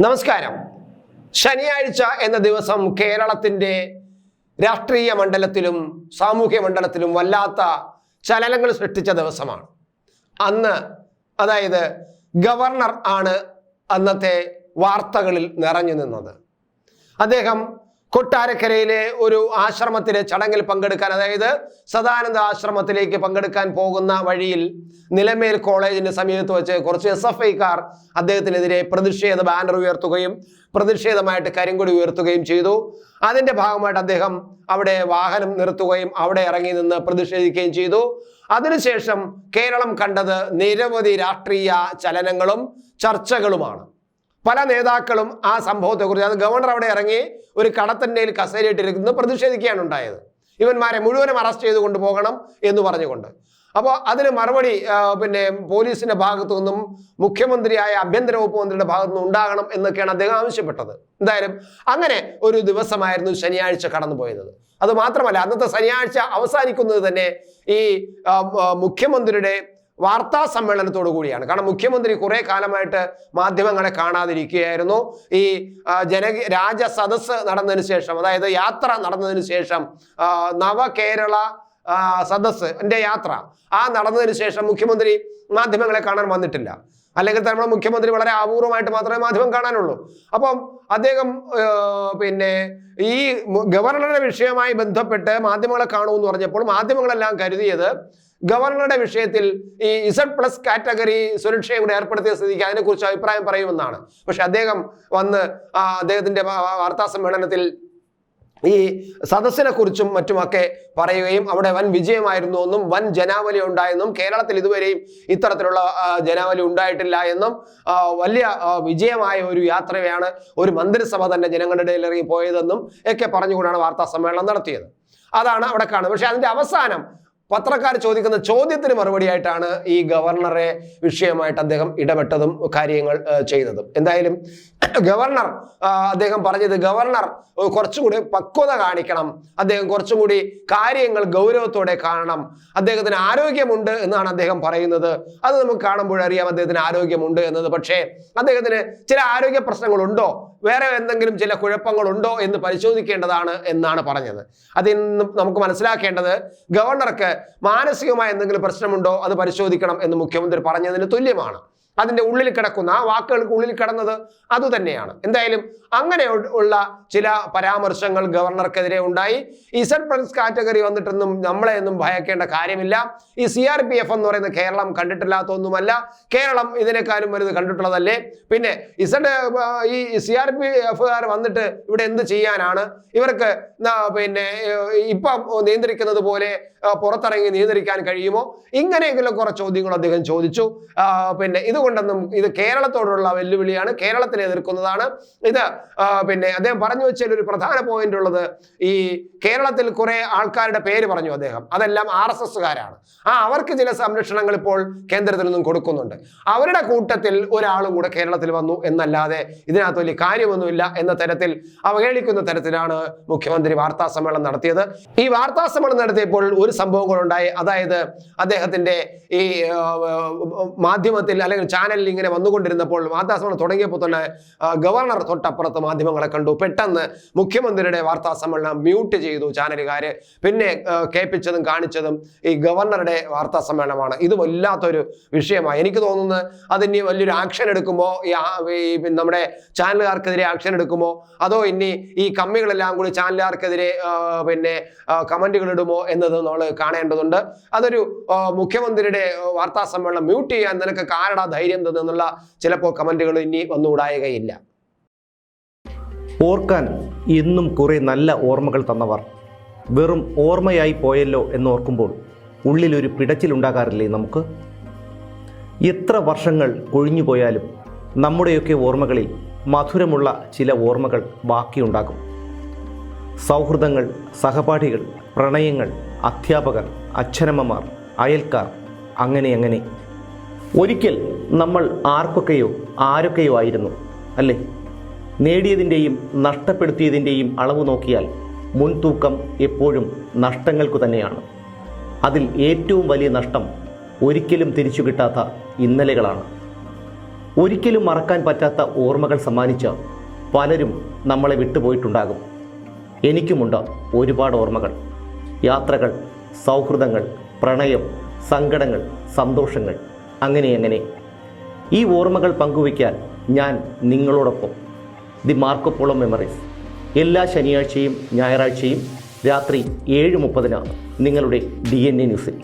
നമസ്കാരം. ശനിയാഴ്ച എന്ന ദിവസം കേരളത്തിന്റെ രാഷ്ട്രീയ മണ്ഡലത്തിലും സാമൂഹ്യ മണ്ഡലത്തിലും വല്ലാത്ത ചലനങ്ങൾ സൃഷ്ടിച്ച ദിവസമാണ്. അന്ന് അതായത് ഗവർണർ ആണ് അന്നത്തെ വാർത്തകളിൽ നിറഞ്ഞു നിന്നത്. അദ്ദേഹം കൊട്ടാരക്കരയിലെ ഒരു ആശ്രമത്തിലെ ചടങ്ങിൽ പങ്കെടുക്കാൻ അതായത് സദാനന്ദ ആശ്രമത്തിലേക്ക് പങ്കെടുക്കാൻ പോകുന്ന വഴിയിൽ നിലമേൽ കോളേജിന്റെ സമീപത്ത് വെച്ച് കുറച്ച് എസ് എഫ് ഐക്കാർ അദ്ദേഹത്തിനെതിരെ പ്രതിഷേധ ബാനർ ഉയർത്തുകയും പ്രതിഷേധമായിട്ട് കരിങ്കൊടി ഉയർത്തുകയും ചെയ്തു. അതിന്റെ ഭാഗമായിട്ട് അദ്ദേഹം അവിടെ വാഹനം നിർത്തുകയും അവിടെ ഇറങ്ങി നിന്ന് പ്രതിഷേധിക്കുകയും ചെയ്തു. അതിനുശേഷം കേരളം കണ്ടത് നിരവധി രാഷ്ട്രീയ ചലനങ്ങളും ചർച്ചകളുമാണ്. പല നേതാക്കളും ആ സംഭവത്തെക്കുറിച്ച് അത് ഗവർണർ അവിടെ ഇറങ്ങി ഒരു കടത്തന്നയിൽ കസേരയിട്ടിരിക്കുന്നു പ്രതിഷേധിക്കുകയാണ് ഉണ്ടായത്. ഇവന്മാരെ മുഴുവനും അറസ്റ്റ് ചെയ്ത് കൊണ്ടുപോകണം എന്ന് പറഞ്ഞുകൊണ്ട്. അപ്പോൾ അതിന് മറുപടി പിന്നെ പോലീസിന്റെ ഭാഗത്തു നിന്നും മുഖ്യമന്ത്രിയായ ആഭ്യന്തര വകുപ്പ് മന്ത്രിയുടെ ഭാഗത്തു നിന്നും ഉണ്ടാകണം എന്നൊക്കെയാണ് അദ്ദേഹം ആവശ്യപ്പെട്ടത്. എന്തായാലും അങ്ങനെ ഒരു ദിവസമായിരുന്നു ശനിയാഴ്ച കടന്നുപോയത്. അത് മാത്രമല്ല അന്നത്തെ ശനിയാഴ്ച അവസാനിക്കുന്നത് തന്നെ ഈ മുഖ്യമന്ത്രിയുടെ വാർത്താ സമ്മേളനത്തോടു കൂടിയാണ്. കാരണം മുഖ്യമന്ത്രി കുറെ കാലമായിട്ട് മാധ്യമങ്ങളെ കാണാതിരിക്കുകയായിരുന്നു. ഈ ജന രാജ സദസ്സ് നടന്നതിന് ശേഷം അതായത് യാത്ര നടന്നതിന് ശേഷം നവ നവകേരള സദസ് എന്റെ യാത്ര ആ നടന്നതിന് ശേഷം മുഖ്യമന്ത്രി മാധ്യമങ്ങളെ കാണാൻ വന്നിട്ടില്ല. അല്ലെങ്കിൽ നമ്മുടെ മുഖ്യമന്ത്രി വളരെ അപൂർവമായിട്ട് മാത്രമേ മാധ്യമം കാണാനുള്ളൂ. അപ്പം അദ്ദേഹം പിന്നെ ഈ ഗവർണറുടെ വിഷയവുമായി ബന്ധപ്പെട്ട് മാധ്യമങ്ങളെ കാണുമെന്ന് പറഞ്ഞപ്പോൾ മാധ്യമങ്ങളെല്ലാം കരുതിയത് ഗവർണറുടെ വിഷയത്തിൽ ഈ ഇസഡ് പ്ലസ് കാറ്റഗറി സുരക്ഷയെ കൂടെ ഏർപ്പെടുത്തിയ സ്ഥിതിക്ക് അതിനെക്കുറിച്ച് അഭിപ്രായം പറയുമെന്നാണ്. പക്ഷെ അദ്ദേഹം വന്ന് അദ്ദേഹത്തിന്റെ വാർത്താ സമ്മേളനത്തിൽ ഈ സദസ്സിനെ കുറിച്ചും മറ്റുമൊക്കെ പറയുകയും അവിടെ വൻ വിജയമായിരുന്നു എന്നും വൻ ജനാവലി ഉണ്ടായെന്നും കേരളത്തിൽ ഇതുവരെയും ഇത്തരത്തിലുള്ള ജനാവലി ഉണ്ടായിട്ടില്ല എന്നും വലിയ വിജയമായ ഒരു യാത്രയാണ് ഒരു മന്ത്രിസഭ തന്നെ ജനങ്ങളുടെ ഇടയിൽ ഇറങ്ങി പോയതെന്നും ഒക്കെ പറഞ്ഞുകൊണ്ടാണ് വാർത്താ സമ്മേളനം നടത്തിയത്. അതാണ് അവിടെ കാണുന്നത്. പക്ഷെ അതിന്റെ അവസാനം പത്രക്കാർ ചോദിക്കുന്ന ചോദ്യത്തിന് മറുപടിയായിട്ടാണ് ഈ ഗവർണറെ വിഷയമായിട്ട് അദ്ദേഹം ഇടപെട്ടതും കാര്യങ്ങൾ ചെയ്തതും. എന്തായാലും ഗവർണർ അദ്ദേഹം പറഞ്ഞത് ഗവർണർ ഏർ, കുറച്ചും കൂടി പക്വത കാണിക്കണം. അദ്ദേഹം കുറച്ചും കൂടി കാര്യങ്ങൾ ഗൗരവത്തോടെ കാണണം. അദ്ദേഹത്തിന് ആരോഗ്യമുണ്ട് എന്നാണ് അദ്ദേഹം പറയുന്നത്. അത് നമുക്ക് കാണുമ്പോഴറിയാം അദ്ദേഹത്തിന് ആരോഗ്യമുണ്ട് എന്നത്. പക്ഷേ അദ്ദേഹത്തിന് ചില ആരോഗ്യ പ്രശ്നങ്ങളുണ്ടോ? വേറെ എന്തെങ്കിലും ചില കുഴപ്പങ്ങളുണ്ടോ എന്ന് പരിശോധിക്കേണ്ടതാണ് എന്നാണ് പറഞ്ഞത്. അതിൽ നമുക്ക് മനസ്സിലാക്കേണ്ടത് ഗവർണർക്ക് മാനസികമായ എന്തെങ്കിലും പ്രശ്നമുണ്ടോ അത് പരിശോധിക്കണം എന്ന് മുഖ്യമന്ത്രി പറഞ്ഞതിന് തുല്യമാണ്. അതിന്റെ ഉള്ളിൽ കിടക്കുന്ന ആ വാക്കുകൾക്ക് ഉള്ളിൽ കിടന്നത് അതുതന്നെയാണ് എന്തായാലും അങ്ങനെ ഉള്ള ചില പരാമർശങ്ങൾ ഗവർണർക്കെതിരെ ഉണ്ടായി. ഇസഡ് പ്ലസ് കാറ്റഗറി വന്നിട്ടൊന്നും നമ്മളെ ഒന്നും ഭയക്കേണ്ട കാര്യമില്ല. ഈ സി ആർ പി എഫ് എന്ന് പറയുന്ന കേരളം കണ്ടിട്ടില്ലാത്ത ഒന്നുമല്ല കേരളം ഇതിനേക്കാളും വലുത് കണ്ടിട്ടുള്ളതല്ലേ. പിന്നെ ഇസഡ് ഈ സി ആർ പി എഫുകാർ വന്നിട്ട് ഇവിടെ എന്ത് ചെയ്യാനാണ്? ഇവർക്ക് പിന്നെ ഇപ്പം നിയന്ത്രിക്കുന്നത് പോലെ പുറത്തിറങ്ങി നിയന്ത്രിക്കാൻ കഴിയുമോ? ഇങ്ങനെയെങ്കിലും കുറെ ചോദ്യങ്ങൾ അദ്ദേഹം ചോദിച്ചു. പിന്നെ ഇതുകൊണ്ടൊന്നും ഇത് കേരളത്തോടുള്ള വെല്ലുവിളിയാണ്. കേരളത്തിനെ എതിർക്കുന്നതാണ്. ഇത് പിന്നെ അദ്ദേഹം പറഞ്ഞു വെച്ചതിൽ ഒരു പ്രധാന പോയിന്റ് ഉള്ളത് ഈ കേരളത്തിൽ കുറെ ആൾക്കാരുടെ പേര് പറഞ്ഞു അദ്ദേഹം. അതെല്ലാം ആർ എസ് എസ്സുകാരാണ്. ആ അവർക്ക് ചില സംരക്ഷണങ്ങൾ ഇപ്പോൾ കേന്ദ്രത്തിൽ നിന്നും കൊടുക്കുന്നുണ്ട്. അവരുടെ കൂട്ടത്തിൽ ഒരാളും കൂടെ കേരളത്തിൽ വന്നു എന്നല്ലാതെ ഇതിനകത്ത് വലിയ കാര്യമൊന്നുമില്ല എന്ന തരത്തിൽ അവഹേളിക്കുന്ന തരത്തിലാണ് മുഖ്യമന്ത്രി വാർത്താ സമ്മേളനം നടത്തിയത്. ഈ വാർത്താ സമ്മേളനം നടത്തിയപ്പോൾ ഒരു സംഭവങ്ങൾ ഉണ്ടായി അതായത് അദ്ദേഹത്തിന്റെ ഈ മാധ്യമത്തിൽ അല്ലെങ്കിൽ ചാനലിൽ ഇങ്ങനെ വന്നുകൊണ്ടിരുന്നപ്പോൾ വാർത്താസമ്മേളനം തുടങ്ങിയപ്പോൾ തന്നെ ഗവർണർ തൊട്ടപ്പുറത്ത് മാധ്യമങ്ങളെ കണ്ടു. പെട്ടെന്ന് മുഖ്യമന്ത്രിയുടെ വാർത്താസമ്മേളനം മ്യൂട്ട് ചെയ്തു ചാനലുകാർ പിന്നെ കേൾപ്പിച്ചതും കാണിച്ചതും ഈ ഗവർണറുടെ വാർത്താ സമ്മേളനമാണ്. ഇത് വല്ലാത്തൊരു വിഷയമാണ് എനിക്ക് തോന്നുന്നത് അതിന് വലിയൊരു ആക്ഷൻ എടുക്കുമോ? ഈ നമ്മുടെ ചാനലുകാർക്കെതിരെ ആക്ഷൻ എടുക്കുമോ? അതോ ഇനി ഈ കമ്മികളെല്ലാം കൂടി ചാനലുകാർക്കെതിരെ പിന്നെ കമന്റുകൾ ഇടുമോ എന്നത് കാണേണ്ടതുണ്ട്. അതൊരു മുഖ്യമന്ത്രിയുടെ വാർത്താ സമ്മേളനം മ്യൂട്ട് ചെയ്യാൻ നിനക്ക് കാരടാ ധൈര്യം തന്നെന്നുള്ള ചിലപ്പോൾ കമന്റുകൾ ഇനി വന്നുകൂടായകയില്ല ഓർക്കാൻ ഇന്നും കുറേ നല്ല ഓർമ്മകൾ തന്നവർ. വെറും ഓർമ്മയായി പോയല്ലോ എന്ന് എന്നോർക്കുമ്പോൾ ഉള്ളിലൊരു പിടച്ചിലുണ്ടാകാറില്ലേ നമുക്ക്? എത്ര വർഷങ്ങൾ കൊഴിഞ്ഞു പോയാലും നമ്മുടെയൊക്കെ ഓർമ്മകളിൽ മധുരമുള്ള ചില ഓർമ്മകൾ ബാക്കിയുണ്ടാകും. സൗഹൃദങ്ങൾ സഹപാഠികൾ പ്രണയങ്ങൾ അധ്യാപകർ അച്ഛനമ്മമാർ അയൽക്കാർ അങ്ങനെ അങ്ങനെ. ഒരിക്കൽ നമ്മൾ ആർക്കൊക്കെയോ ആരൊക്കെയോ ആയിരുന്നു അല്ലേ? നേടിയതിന്റെയും നഷ്ടപ്പെടുത്തിയതിന്റെയും അളവ് നോക്കിയാൽ മുൻതൂക്കം എപ്പോഴും നഷ്ടങ്ങൾക്കു തന്നെയാണ്. അതിൽ ഏറ്റവും വലിയ നഷ്ടം ഒരിക്കലും തിരിച്ചു കിട്ടാത്ത ഇന്നലകളാണ്. ഒരിക്കലും മറക്കാൻ പറ്റാത്ത ഓർമ്മകൾ സമ്മാനിച്ച പലരും നമ്മളെ വിട്ടുപോയിട്ടുണ്ടാകും. എനിക്കുമുണ്ട് ഒരുപാട് ഓർമ്മകൾ. യാത്രകൾ സൗഹൃദങ്ങൾ പ്രണയം സങ്കടങ്ങൾ സന്തോഷങ്ങൾ അങ്ങനെ അങ്ങനെ. ഈ ഓർമ്മകൾ പങ്കുവയ്ക്കാൻ ഞാൻ നിങ്ങളോടൊപ്പം. The Marco Polo memories. എല്ലാ ശനിയാഴ്ചയും ഞായറാഴ്ചയും രാത്രി ഏഴ് മുപ്പതിനാണ് നിങ്ങളുടെ ഡി എൻ എ ന്യൂസിൽ.